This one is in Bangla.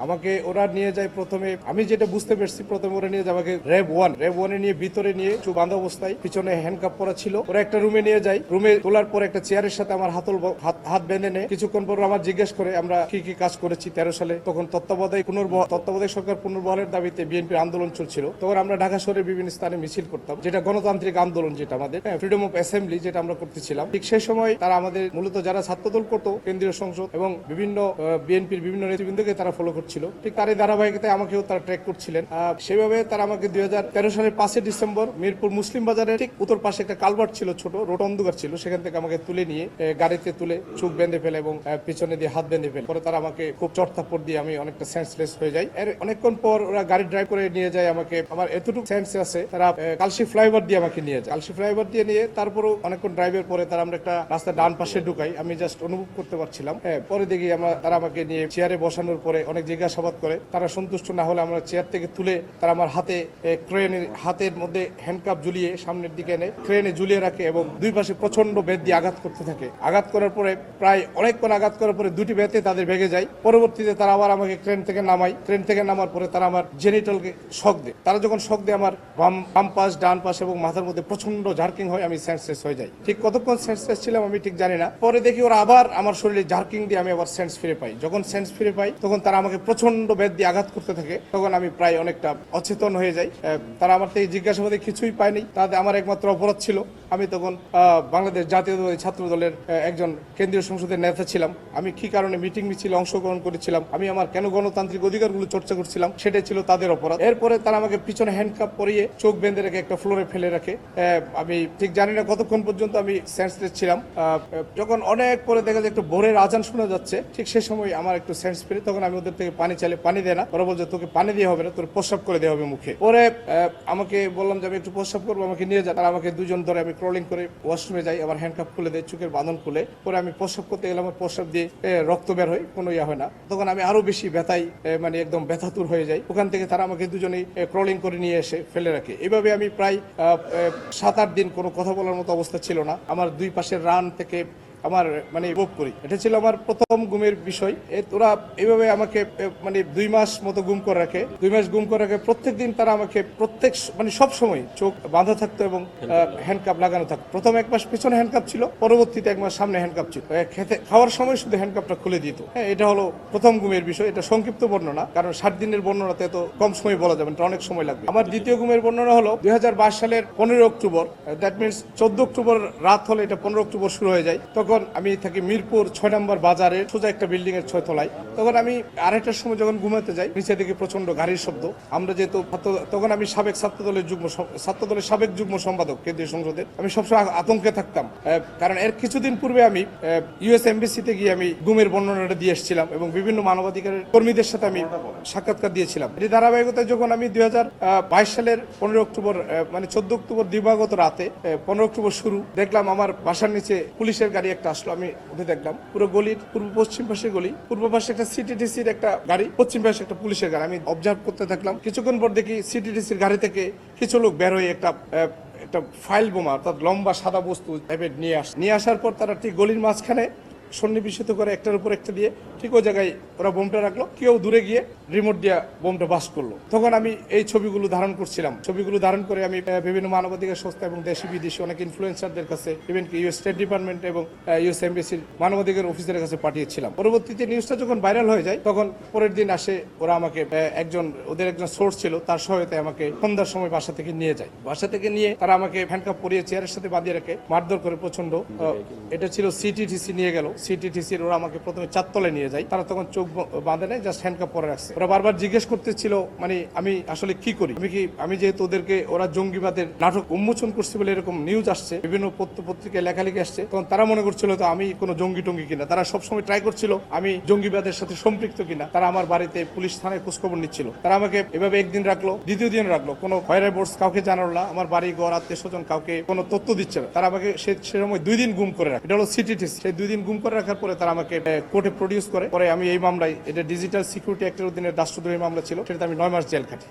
আমাকে ওরা নিয়ে যায় প্রথমে। আমি যেটা বুঝতে পেরেছি, প্রথমে ওরা নিয়ে যায় আমাকে র্যাব ওয়ান। র্যাব ওয়ানে নিয়ে ভিতরে নিয়ে চু বাঁধা অবস্থায় পিছনে হ্যান্ডকাপ পরা ছিল। ওরা একটা রুমে নিয়ে যায়। রুমে তোলার পর একটা চেয়ারের সাথে আমার হাতল হাত- বেঁধে নেয়। কিছুক্ষণ পর আমার জিজ্ঞেস করে, আমরা কি কি কাজ করেছি তেরো সালে? তখন তত্ত্বাবধায়ক পুনর্বহ তত্ত্বাবধায়ক সরকার পুনর্বহালের দাবিতে বিএনপির আন্দোলন চলছিল। তখন আমরা ঢাকা শহরের বিভিন্ন স্থানে মিছিল করতাম, যেটা গণতান্ত্রিক আন্দোলন যেটা আমাদের। ফ্রিডম অফ অ্যাসেম্বলি যেটা আমরা করতেছিলাম। ঠিক সেই সময় তারা আমাদের মূলত যারা ছাত্রদল করতো, কেন্দ্রীয় সংসদ এবং বিভিন্ন বিএনপির বিভিন্ন নেতৃবৃন্দকে তারা ফলো করছিল। ঠিক তারই ধারাবাহিকতায় আমাকেও তারা ট্র্যাক করছিলেন। সেভাবে তারা আমাকে দুই হাজার তেরো সালের পাঁচই ডিসেম্বর মিরপুর মুসলিম বাজারে ঠিক উত্তর পাশে একটা কালভার্ট ছিল ছোট, রোড অন্ধকার ছিল। সেখান থেকে আমাকে তুলে নিয়ে গাড়িতে তুলে চোখ বেঁধে ফেলে এবং পিছনে দিয়ে হাত বেঁধে ফেলে। পরে তারা আমাকে খুব চটথাপ্পড় দিয়ে আমি অনেকটা সেন্সলেস হয়ে যাই। এর অনেকক্ষণ পর ওরা গাড়ি ড্রাইভ করে নিয়ে যায় আমাকে। আমার এতটুকু সেন্স আছে, তারা কালশি ফ্লাইওভার দিয়ে আমাকে নিয়ে যায়। কালশি ফ্লাইওভার দিয়ে নিয়ে তারপরও অনেকক্ষণ ড্রাইভের পরে তারা আমরা একটা রাস্তা ডান পাশে ঢুকাই। আমি জাস্ট অনুভব করতে পারছিলাম। হ্যাঁ পরে দেখি আমরা, তারা আমাকে নিয়ে চেয়ারে বসানোর পরে অনেক জিজ্ঞাসাবাদ করে, তারা সন্তুষ্ট না হলে আমরা চেয়ার থেকে তুলে তারা আমার হাতে ক্রেনের হাতের মধ্যে হ্যান্ডকাপ ঝুলিয়ে সামনের দিকে এনে ক্রেনে ঝুলিয়ে রাখে এবং দুই পাশে প্রচণ্ড বেদ দিয়ে আঘাত করতে থাকে। আঘাত করার পরে প্রায় অনেকক্ষণ আঘাত করার পরে দুটি বেতে তাদের ভেঙে যায়। পরবর্তীতে তারা আবার আমাকে ক্রেন থেকে নামায়। ক্রেন থেকে নামার পরে তারা আমার জেনিটালকে শক দেয়। তারা যখন শক দেয়, আমার বাম বাম পাশ, ডান পাশ এবং মাথার মধ্যে প্রচণ্ড জার্কিং হয়, আমি সেন্সলেস হয়ে যাই। ঠিক কতক্ষণ সেন্সলেস ছিলাম আমি ঠিক জানি না। পরে দেখি ওরা আবার আমার শরীরে জার্কিং দিয়ে আমি আবার সেন্স ফিরে পাই। যখন সেন্স ফিরে পাই, তখন তারা আমাকে প্রচণ্ড বেদ দিয়ে আঘাত করতে থাকে, তখন আমি প্রায় অনেকটা অচেতন হয়ে যাই। তারা আমার থেকে জিজ্ঞাসাবাদে কিছুই পায়নি। তাদের আমার একমাত্র অপরাধ ছিল। আমি তখন বাংলাদেশ জাতীয়তাবাদী ছাত্র দলের একজন কেন্দ্রীয় সংসদের নেতা ছিলাম। আমি কি কারণে মিটিং মিছিলে অংশগ্রহণ করেছিলাম? আমি আমার কেন গণতান্ত্রিক অধিকারগুলো চর্চা করছিলাম? সেটাই ছিল তাদের অপরাধ। এরপরে তারা আমাকে পিছনে হ্যান্ডকাপ পরিয়ে চোখ বেঁধে রেখে একটা ফ্লোরে ফেলে রাখে। আমি ঠিক জানি না কতক্ষণ পর্যন্ত আমি সেন্সলেস ছিলাম। যখন অনেক পরে দেখা যায় একটু ভোরের আজান শোনা যাচ্ছে, ঠিক সে সময় আমার একটু সেন্স ফিরে তখন আমি ওদের থেকে পানি চাইলে পানি দেয় না। ওরা বলছে, তোকে পানি দিয়ে হবে না, তোর প্রস্রাব করে দেওয়া হবে মুখে। পরে আমাকে বললাম যে, আমি একটু প্রস্রাব করব, আমাকে নিয়ে যা। তারা আমাকে দুজন ধরে আমি ক্রলিং করে ওয়াশরুমে যাই, আবার হ্যান্ডকাপ খুলে দেয়, চোখের বাঁধন খুলে। পরে আমি প্রস্রাব করতে গেলে আমার প্রস্রাব দিয়ে রক্ত বের হয়, কোনো ইয়া হয় না। তখন আমি আরও বেশি ব্যথাই মানে একদম ব্যথাতুর হয়ে যাই। ওখান থেকে তারা আমাকে দুজনেই ক্রলিং করে নিয়ে এসে ফেলে রাখে। এভাবে আমি প্রায় সাত আট দিন কোনো কথা বলার মতো অবস্থা ছিল না। আমার দুই পাশের রান থেকে আমার মানে ভোগ করি। এটা ছিল আমার প্রথম গুমের বিষয়। এ তোরা এইভাবে আমাকে মানে দুই মাস মতো গুম করে রাখে। দুই মাস গুম করে রাখে প্রত্যেক দিন তারা আমাকে প্রত্যেক মানে সব সময় চোখ বাঁধা থাকতো এবং হ্যান্ডকাপ লাগানো। থাকতো। প্রথম এক মাস পিছনে হ্যান্ডকাপ ছিল পরবর্তীতে এক মাস সামনে হ্যান্ডকাপ ছিল। খেতে খাওয়ার সময় শুধু হ্যান্ডকাপটা খুলে দিত। হ্যাঁ এটা হলো প্রথম গুমের বিষয়। এটা সংক্ষিপ্ত বর্ণনা কারণ ষাট দিনের বর্ণনাতে তো কম সময় বলা যাবে না, অনেক সময় লাগবে। আমার দ্বিতীয় গুমের বর্ণনা হলো দুই হাজার বাইশ সালের পনেরো অক্টোবর দ্যাট মিনস চোদ্দ অক্টোবর রাত হলে এটা পনেরো অক্টোবর শুরু হয়ে যায়। তখন আমি থাকি মিরপুর ছয় নম্বর বাজারে, সোজা একটা বিল্ডিং এর ছয় তলায়, তখন আমি আড়াইটার সময় যখন ঘুমাতে যাই নিচে দিকে প্রচণ্ড গাড়ির শব্দ। আমরা যেহেতু তখন আমি সাবেক ছাত্র দলের যুগ্ম ছাত্র দলের সাবেক যুগ্ম সম্পাদক, কেন্দ্রীয় সংসদের। আমি সবসময় আতঙ্কে থাকতাম। কারণ এর কিছুদিন পূর্বে আমি ইউএস এমবিসিতে গিয়ে আমি গুমের বর্ণনাটা দিয়ে এসেছিলাম এবং বিভিন্ন মানবাধিকারের কর্মীদের সাথে আমি সাক্ষাৎকার দিয়েছিলাম। এই ধারাবাহিকতায় যখন আমি দুই হাজার বাইশ সালের পনেরো অক্টোবর মানে চোদ্দ অক্টোবর দিবাগত রাতে পনেরো অক্টোবর শুরু, দেখলাম আমার বাসার নিচে পুলিশের গাড়ি একটা আসলো, আমি উঠে দেখলাম। পুরো গলির পূর্ব পশ্চিম পাশে গলি, পূর্ব পাশে একটা সিটিডিসির একটা গাড়ি, পশ্চিম পাশে একটা পুলিশের গাড়ি। আমি অবজার্ভ করতে থাকলাম। কিছুক্ষণ পর দেখি সিটিডিসির গাড়ি থেকে কিছু লোক বের হয়ে একটা একটা ফাইল বোমা, অর্থাৎ লম্বা সাদা বস্তু নিয়ে আস, নিয়ে আসার পর তারা ঠিক গলির মাঝখানে সন্নিবেশিত করে একটার উপর একটা দিয়ে ঠিক ওই জায়গায় ওরা বোমটা রাখল কেউ দূরে গিয়ে রিমোট দিয়ে বোমটা বাস করল। তখন আমি এই ছবিগুলো ধারণ করছিলাম। ছবিগুলো ধারণ করে আমি বিভিন্ন মানবাধিকার সংস্থা এবং দেশি বিদেশি অনেক ইনফ্লুয়েন্সারদের কাছে ইভেন কি ইউএস স্টেট ডিপার্টমেন্ট এবং ইউএস এমবিসির মানবাধিকার অফিসের কাছে পাঠিয়েছিলাম। পরবর্তীতে নিউজটা যখন ভাইরাল হয়ে যায় তখন পরের দিন আসে ওরা আমাকে একজন ওদের একজন সোর্স ছিল তার সহায়তায় আমাকে সন্ধ্যার সময় বাসা থেকে নিয়ে যায়। বাসা থেকে নিয়ে তারা আমাকে হ্যান্ডকাপ পরিয়ে চেয়ারের সাথে বাঁধিয়ে রাখে মারধর করে প্রচণ্ড এটা ছিল সিটিটিসি নিয়ে গেল। সিটিটিসির ওরা আমাকে প্রথমে চারতলায় নিয়ে যায়। তারা তখন চোখ বাঁধে নেয় জাস্ট হ্যান্ডকাপ পরে রাখছে। ওরা বারবার জিজ্ঞেস করতেছিল মানে আমি আসলে কি করি? আমি কি, আমি যেহেতু ওদেরকে, ওরা জঙ্গিবাদের নাটক উন্মোচন করছে বলে এরকম নিউজ আসছে, বিভিন্ন পত্র পত্রিকায় লেখালেখি আসছে, তখন তারা মনে করছিল তো আমি কোনো জঙ্গি টঙ্গি কিনা। তারা সবসময় ট্রাই করছিল, আমি জঙ্গিবাদের সাথে সম্পৃক্ত কিনা। তারা আমার বাড়িতে পুলিশ থানায় খোঁজখবর নিচ্ছিল। তারা আমাকে এভাবে একদিন রাখল, দ্বিতীয় দিন রাখল। কোনো হয়রাই বোর্ডস কাউকে জানালো না, আমার বাড়ি ঘর, আত্মীয় স্বজন কাউকে কোনো তথ্য দিচ্ছে না। তারা আমাকে সে সময় দুই দিন গুম করে রাখে। এটা হলো সিটিটিস সেই দুই দিন গুম করে রাখার পরে তারা আমাকে কোর্টে প্রডিউস করে। পরে আমি এই মামলায়, এটা ডিজিটাল সিকিউরিটি অ্যাক্টের অধীনে রাষ্ট্রদ্রোহী মামলা ছিল, সেটাতে আমি নয় মাস জেল খাটি।